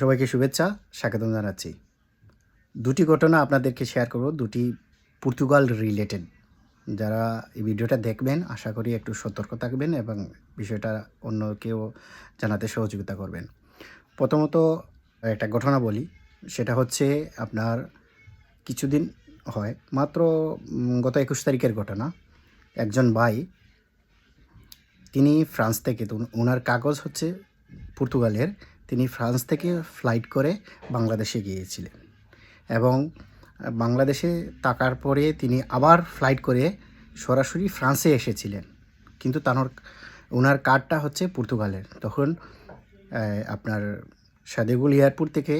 সবাইকে শুভেচ্ছা, স্বাগতম জানাচ্ছি। দুটি ঘটনা আপনাদেরকে শেয়ার করব, দুটি পর্তুগাল রিলেটেড যারা এই ভিডিওটা দেখবেন, আশা করি একটু সতর্ক থাকবেন এবং বিষয়টা অন্য কেউ জানাতে সহযোগিতা করবেন। প্রথমত একটা ঘটনা বলি, সেটা হচ্ছে আপনার কিছুদিন হয়, মাত্র গত একুশ তারিখের ঘটনা। একজন ভাই, তিনি ফ্রান্স থেকে, তো ওনার কাগজ হচ্ছে পর্তুগালের তিনি ফ্রান্স থেকে ফ্লাইট করে বাংলাদেশে গিয়েছিলেন এবং বাংলাদেশে থাকার পরে তিনি আবার ফ্লাইট করে সরাসরি ফ্রান্সে এসেছিলেন। কিন্তু তার ওনার কার্ডটা হচ্ছে পর্তুগালের। তখন আপনার সাদেগুল এয়ারপোর্ট থেকে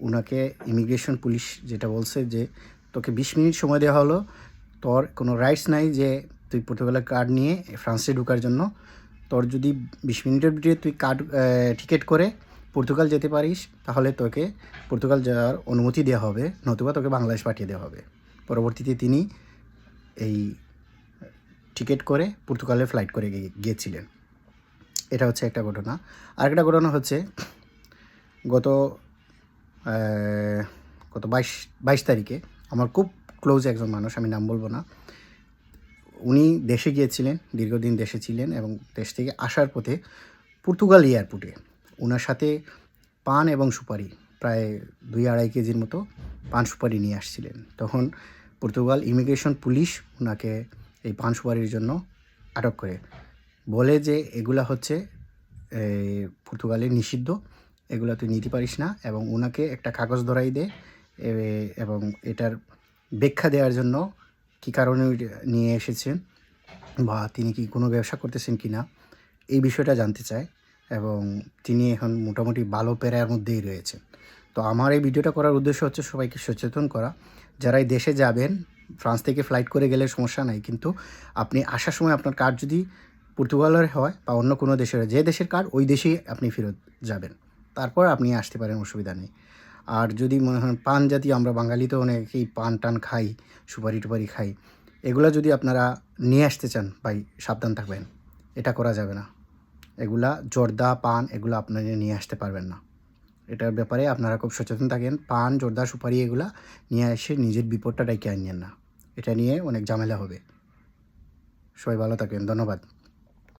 ওনাকে ইমিগ্রেশন পুলিশ যেটা বলছে যে, তোকে বিশ মিনিট সময় দেওয়া হলো, তোর কোনো রাইটস নাই যে তুই পর্তুগালের কার্ড নিয়ে ফ্রান্সে ঢোকার জন্য। তোর যদি বিশ মিনিটের ভিতরে তুই কার্ড টিকিট করে পর্তুগাল যেতে পারিস, তাহলে তোকে পর্তুগাল যাওয়ার অনুমতি দেওয়া হবে, নতুবা তোকে বাংলাদেশ পাঠিয়ে দেওয়া হবে। পরবর্তীতে তিনি এই টিকিট করে পর্তুগালে ফ্লাইট করে গিয়ে- গিয়েছিলেন। এটা হচ্ছে একটা ঘটনা। আরেকটা ঘটনা হচ্ছে গত গত বাইশ বাইশ তারিখে আমার খুব ক্লোজ একজন মানুষ, আমি নাম বলব না, উনি দেশে গিয়েছিলেন, দীর্ঘদিন দেশে ছিলেন এবং দেশ থেকে আসার পথে পর্তুগাল এয়ারপোর্টে ওনার সাথে পান এবং সুপারি প্রায় দুই আড়াই কেজির মতো পান সুপারি নিয়ে আসছিলেন। তখন পর্তুগাল ইমিগ্রেশন পুলিশ ওনাকে এই পান সুপারির জন্য আটক করে। বলে যে এগুলা হচ্ছে এই, পর্তুগালে নিষিদ্ধ এগুলা তুই নিতে পারিস না এবং ওনাকে একটা কাগজ ধরাই দে এবং এটার ব্যাখ্যা দেওয়ার জন্য কী কারণে নিয়ে এসেছেন বা তিনি কি কোনো ব্যবসা করতেছেন কি না এই বিষয়টা জানতে চায়। এবং তিনি এখন মোটামুটি ভালো পেরার মধ্যেই রয়েছেন। তো আমার এই ভিডিওটা করার উদ্দেশ্য হচ্ছে সবাইকে সচেতন করা। যারা এই দেশে যাবেন, ফ্রান্স থেকে ফ্লাইট করে গেলে সমস্যা নাই, কিন্তু আপনি আসার সময় আপনার কার্ড যদি পর্তুগালের হয় বা অন্য কোনো দেশের যে দেশের কার্ড ওই দেশেই আপনি ফেরত যাবেন। তারপর আপনি আসতে পারেন, অসুবিধা নেই। আর যদি মনে হয় পান জাতীয় আমরা বাঙালি তো অনেকেই পান টান খাই, সুপারি টুপারি খাই, এগুলো যদি আপনারা নিয়ে আসতে চান, ভাই, সাবধান থাকবেন। এটা করা যাবে না। এগুলা জর্দা, পান এগুলো আপনারা নিয়ে আসতে পারবেন না। এটার ব্যাপারে আপনারা খুব সচেতন থাকেন। পান, জর্দা, সুপারি এগুলা নিয়ে এসে নিজের বিপদটা ডেকে আনিয়েন না। এটা নিয়ে অনেক ঝামেলা হবে। সবাই ভালো থাকেন। ধন্যবাদ।